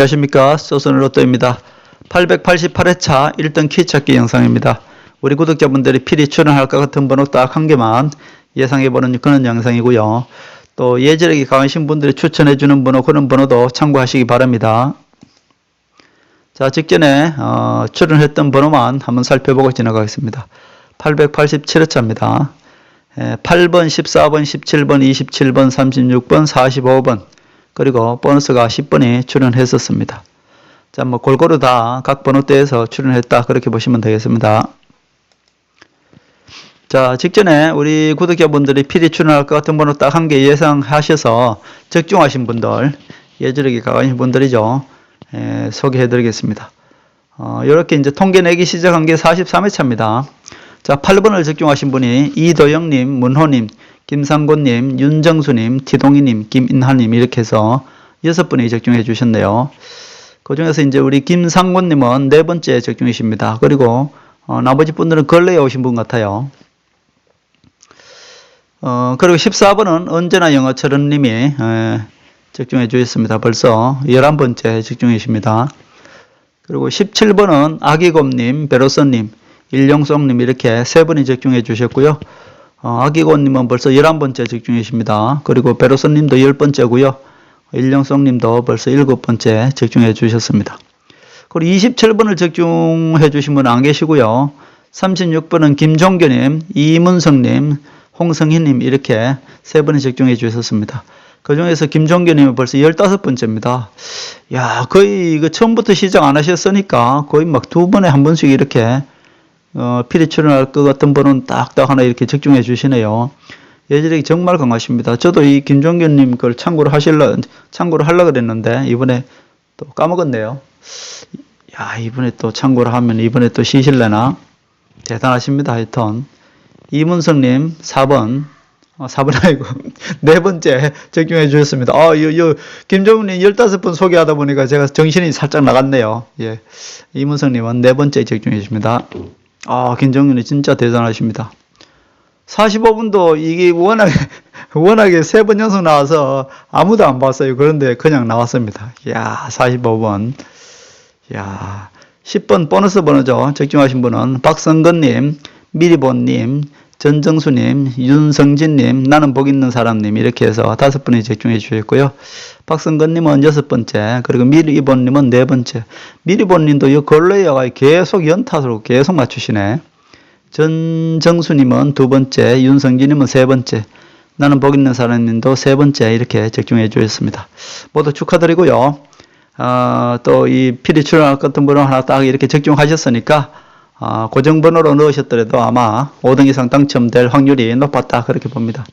안녕하십니까. 소선을 로또입니다. 888회차 1등 키찾기 영상입니다. 우리 구독자분들이 필히 출연할 것 같은 번호 딱 한 개만 예상해보는 그런 영상이고요. 또 예절에게 강하신 분들이 추천해주는 번호 그런 번호도 참고하시기 바랍니다. 자, 직전에 어, 출연했던 번호만 한번 살펴보고 지나가겠습니다. 887회차입니다. 8번, 14번, 17번, 27번, 36번, 45번 그리고 보너스가 10번이 출연했었습니다. 자, 뭐 골고루 다 각 번호대에서 출연했다 그렇게 보시면 되겠습니다. 자, 직전에 우리 구독자분들이 필히 출연할 것 같은 번호 딱 한 개 예상하셔서 적중하신 분들, 예절에게 가까우신 분들이죠. 에, 소개해 드리겠습니다. 어, 이렇게 이제 통계 내기 시작한 게 43회차입니다. 자, 8번을 적중하신 분이 이도영님, 문호님, 김상곤님, 윤정수님, 티동희님, 김인하님 이렇게 해서 여섯 분이 적중해 주셨네요. 그 중에서 이제 우리 김상곤님은 네 번째 적중이십니다. 그리고 어, 나머지 분들은 근래에 오신 분 같아요. 어, 그리고 14번은 언제나 영어처럼 님이 에, 적중해 주셨습니다. 벌써 11번째 적중이십니다. 그리고 17번은 아기곰님, 베로서님, 일용송님 이렇게 세 분이 적중해 주셨고요. 어, 아기곰님은 벌써 11번째 적중이십니다. 그리고 베로서님도 10번째고요. 일용송님도 벌써 7번째 적중해 주셨습니다. 그리고 27번을 적중해 주신 분은 안 계시고요. 36번은 김종교님, 이문성님, 홍성희님 이렇게 세 분이 적중해 주셨습니다. 그 중에서 김종교님은 벌써 15번째입니다. 야, 거의 그 처음부터 시작 안 하셨으니까 거의 막 두 번에 한 번씩 이렇게 어, 필히 출연할 것 같은 분은 딱딱 하나 이렇게 적중해 주시네요. 예절이 정말 강하십니다. 저도 이 김종교님 걸 참고를 하실라, 참고를 하려 그랬는데 이번에 또 까먹었네요. 야, 이번에 또 참고를 하면 이번에 또 쉬실래나? 대단하십니다. 하여튼. 이문성님 4번, 어, 4번 아니고, 네 번째 적용해 주셨습니다. 아, 요, 요, 김정은님 15분 소개하다 보니까 제가 정신이 살짝 나갔네요. 예. 이문성님은 네 번째 적용해 주십니다. 아, 김정은이 진짜 대단하십니다. 45분도 이게 워낙에, 워낙에 세 번 연속 나와서 아무도 안 봤어요. 그런데 그냥 나왔습니다. 이야, 45번. 이야, 10번 보너스 번호죠. 적중하신 분은 박성근님, 미리본님, 전정수님, 윤성진님, 나는 복 있는 사람님 이렇게 해서 다섯 분이 적중해 주셨고요. 박성근님은 여섯 번째, 그리고 미리본님은 네 번째. 미리본님도 이 걸레여가 계속 연타로 계속 맞추시네. 전정수님은 두 번째, 윤성진님은 세 번째, 나는 복 있는 사람님도 세 번째 이렇게 적중해 주셨습니다. 모두 축하드리고요. 어, 또이 필히 출연할 것 같은 분은 하나 딱 이렇게 적중하셨으니까 아, 고정번호로 넣으셨더라도 아마 5등 이상 당첨될 확률이 높았다 그렇게 봅니다.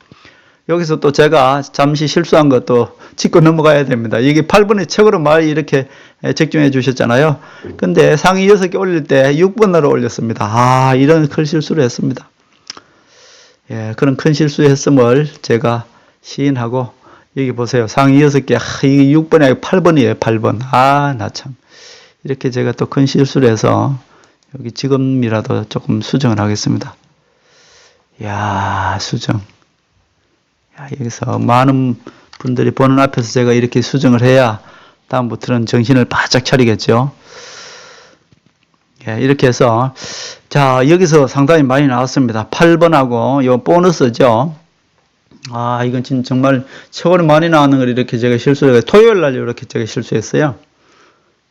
여기서 또 제가 잠시 실수한 것도 짚고 넘어가야 됩니다. 이게 8번의 책으로 많이 이렇게 적중해 주셨잖아요. 근데 상위 6개 올릴 때 6번으로 올렸습니다. 아, 이런 큰 실수를 했습니다. 예, 그런 큰 실수했음을 제가 시인하고 여기 보세요. 상위 6개, 아, 이게 6번이 아니고 8번이에요. 8번. 아, 나 참. 이렇게 제가 또 큰 실수를 해서 여기 지금이라도 조금 수정을 하겠습니다. 야 수정. 야, 여기서 많은 분들이 보는 앞에서 제가 이렇게 수정을 해야 다음부터는 정신을 바짝 차리겠죠. 예, 이렇게 해서 자 여기서 상당히 많이 나왔습니다. 8번하고 요 보너스죠. 아 이건 지금 정말 최고로 많이 나오는 걸 이렇게 제가 실수를 토요일 날 이렇게 제가 실수했어요.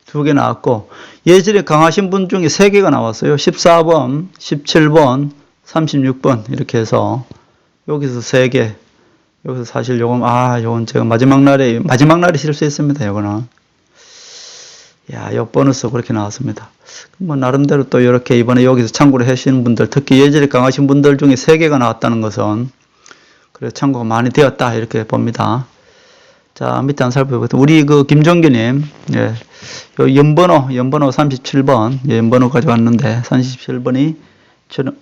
두 개 나왔고 예절에 강하신 분 중에 세 개가 나왔어요. 14번, 17번, 36번 이렇게 해서 여기서 세 개. 여기서 사실 요건 아 요건 제가 마지막 날에 마지막 날에 실수했습니다. 요거는 야, 요 보너스 그렇게 나왔습니다. 뭐 나름대로 또 이렇게 이번에 여기서 참고를 하시는 분들 특히 예절에 강하신 분들 중에 세 개가 나왔다는 것은 그래 참고가 많이 되었다 이렇게 봅니다. 자, 밑에 한 살펴보겠습니다. 우리 그 김종규님, 예, 요 연번호, 연번호 37번, 예, 연번호 가져왔는데, 37번이 출연,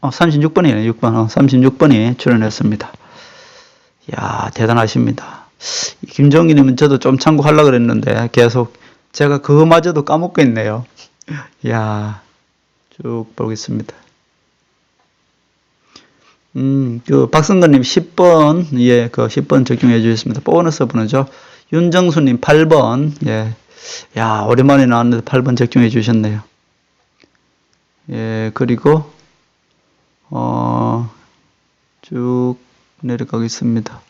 어, 36번이에요, 6번, 어, 36번이 출연했습니다. 야 대단하십니다. 김종규님은 저도 좀 참고하려고 그랬는데, 계속 제가 그거마저도 까먹고 있네요. 야 쭉 보겠습니다. 음, 그 박성근님 10번, 예, 그 10번 적용해 주셨습니다. 보너스 번호죠. 윤정수님 8번, 예, 야, 오랜만에 나왔는데 8번 적중해 주셨네요. 예, 그리고, 어, 쭉 내려가겠습니다.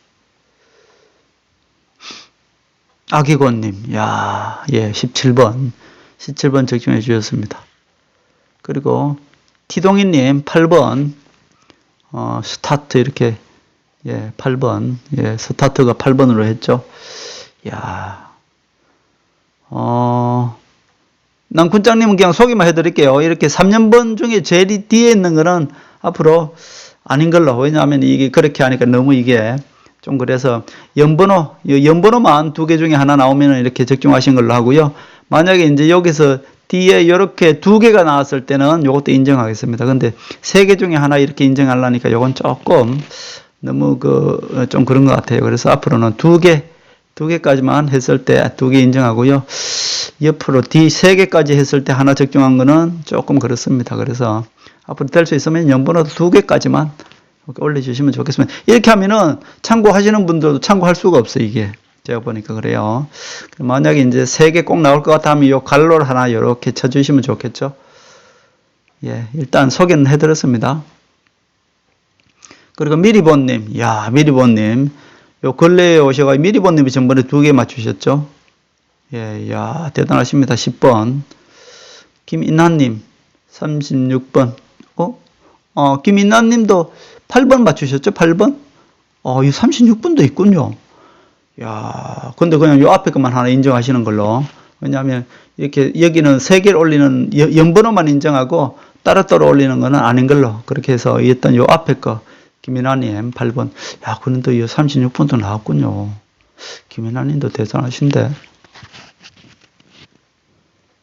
아기권님, 야, 예, 17번, 17번 적중해 주셨습니다. 그리고 티동희님 8번, 어, 스타트 이렇게, 예, 8번, 예, 스타트가 8번으로 했죠. 야, 어, 남군장님은 그냥 소개만 해드릴게요. 이렇게 3년번 중에 제일 뒤에 있는 거는 앞으로 아닌 걸로. 왜냐하면 이게 그렇게 하니까 너무 이게 좀 그래서 연번호, 연번호만 두 개 중에 하나 나오면 이렇게 적중하신 걸로 하고요. 만약에 이제 여기서 뒤에 이렇게 두 개가 나왔을 때는 이것도 인정하겠습니다. 근데 세 개 중에 하나 이렇게 인정하려니까 이건 조금 너무 그 좀 그런 것 같아요. 그래서 앞으로는 두 개, 두 개까지만 했을 때 두 개 인정하고요. 옆으로 뒤세 개까지 했을 때 하나 적중한 거는 조금 그렇습니다. 그래서 앞으로 될 수 있으면 연번호도 두 개까지만 올려주시면 좋겠습니다. 이렇게 하면은 참고하시는 분들도 참고할 수가 없어요, 이게. 제가 보니까 그래요. 만약에 이제 세 개 꼭 나올 것 같다면 요 갈로를 하나 이렇게 쳐주시면 좋겠죠. 예, 일단 소개는 해드렸습니다. 그리고 미리본님, 야, 미리본님. 요 근래에 오셔가 미리본님이 전번에 두 개 맞추셨죠? 예, 야, 대단하십니다. 10번. 김인하님, 36번. 어? 어, 김인하님도 8번 맞추셨죠? 8번? 어, 이 36번도 있군요. 야, 근데 그냥 요 앞에 것만 하나 인정하시는 걸로. 왜냐하면 이렇게 여기는 세 개를 올리는 여- 연번호만 인정하고 따로따로 올리는 거는 아닌 걸로. 그렇게 해서 일단 요 앞에 거 김인아님 8번. 야, 그런데 이 36번도 나왔군요. 김인아님도 대단하신데.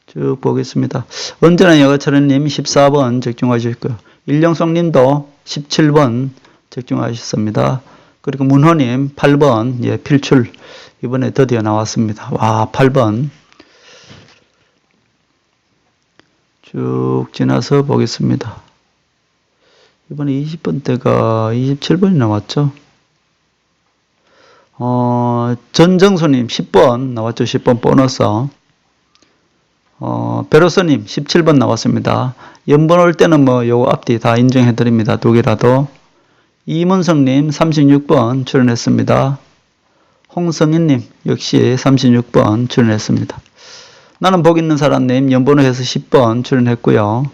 쭉 보겠습니다. 언제나 여가철원님 14번 적중하셨고요. 일령성님도 17번 적중하셨습니다. 그리고 문호님 8번 예 필출 이번에 드디어 나왔습니다. 와 8번 쭉 지나서 보겠습니다. 이번에 20번 때가 27번이 나왔죠. 어, 전정수님 10번 나왔죠. 10번 보너스. 어, 베로서님 17번 나왔습니다. 연번 올 때는 뭐 요거 앞뒤 다 인정해 드립니다. 두 개라도. 이문성님 36번 출연했습니다. 홍성인님 역시 36번 출연했습니다. 나는 복 있는 사람님 연번호에서 10번 출연했고요.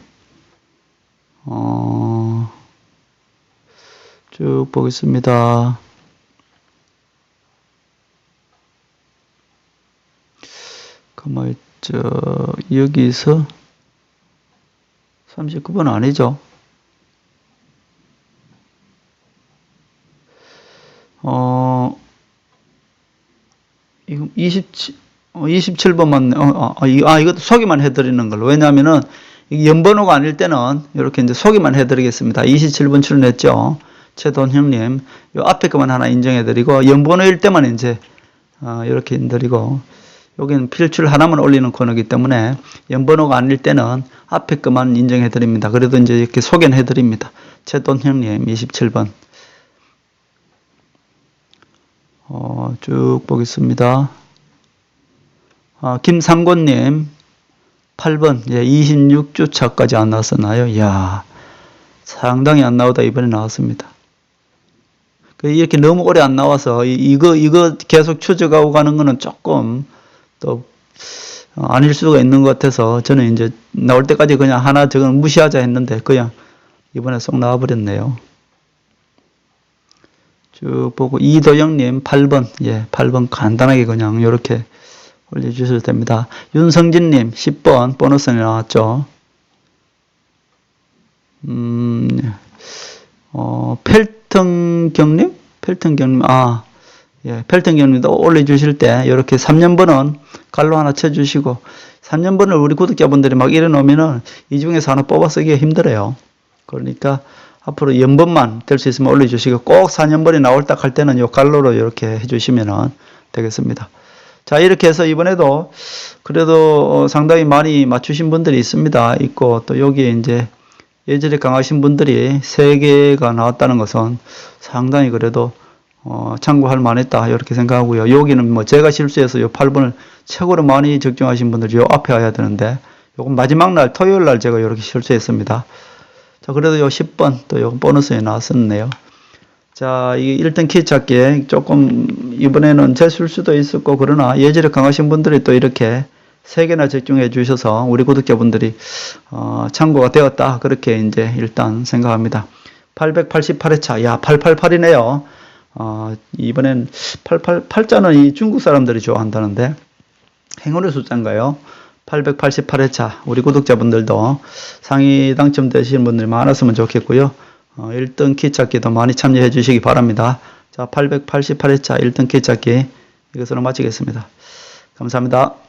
어, 쭉 보겠습니다. 그뭐 저 여기서 39번 아니죠? 어, 이거 27, 어, 27번만, 어, 어, 이- 아, 이것도 소개만 해드리는 걸로. 왜냐하면은, 이게 연번호가 아닐 때는 이렇게 이제 소개만 해드리겠습니다. 27번 출연했죠. 최돈 형님. 요 앞에 것만 하나 인정해드리고, 연번호일 때만 이제, 어, 이렇게 인드리고, 여기는 필출 하나만 올리는 코너이기 때문에 연번호가 아닐 때는 앞에 것만 인정해드립니다. 그래도 이제 이렇게 소개는 해드립니다. 최돈 형님 27번. 어, 쭉 보겠습니다. 아, 김상권님 8번 예, 26주차까지 안 나왔었나요? 이야 상당히 안 나오다 이번에 나왔습니다. 그 이렇게 너무 오래 안 나와서 이- 이거 이거 계속 추적하고 가는 거는 조금 또 어, 아닐 수가 있는 것 같아서 저는 이제 나올 때까지 그냥 하나 저건 무시하자 했는데 그냥 이번에 쏙 나와버렸네요. 쭉 보고 이도영님 8번 예 8번 간단하게 그냥 이렇게 올려주셔도 됩니다. 윤성진님 10번 보너스에 나왔죠. 음, 어, 펠턴경님? 펠턴경님, 아, 예, 펠턴경님도 올려주실 때 이렇게 3년번은 갈로 하나 쳐주시고 3년번을 우리 구독자분들이 막 이래놓으면은 이 중에서 하나 뽑아 쓰기가 힘들어요. 그러니까 앞으로 연번만 될 수 있으면 올려주시고 꼭 4년번이 나올 딱 할 때는 요 갈로로 이렇게 해주시면 되겠습니다. 자, 이렇게 해서 이번에도 그래도 어, 상당히 많이 맞추신 분들이 있습니다. 있고 또 여기에 이제 예절이 강하신 분들이 3개가 나왔다는 것은 상당히 그래도 어, 참고할 만했다 이렇게 생각하고요. 여기는 뭐 제가 실수해서 요 8번을 최고로 많이 적중하신 분들이 요 앞에 와야 되는데 요건 마지막 날 토요일 날 제가 이렇게 실수했습니다. 자 그래도 요 10번 또요 보너스에 나왔었네요. 자, 이 1등 키 찾기 조금 이번에는 제 실수도 있었고 그러나 예절이 강하신 분들이 또 이렇게 세 개나 적중해 주셔서 우리 구독자분들이 어, 참고가 되었다 그렇게 이제 일단 생각합니다. 888회차, 야 888이네요. 어, 이번엔 888자는 이 중국 사람들이 좋아한다는데 행운의 숫자인가요? 888회차 우리 구독자분들도 상위 당첨되시는 분들이 많았으면 좋겠고요. 어, 1등 키 찾기도 많이 참여해 주시기 바랍니다. 자, 888회차 1등 키 찾기 이것으로 마치겠습니다. 감사합니다.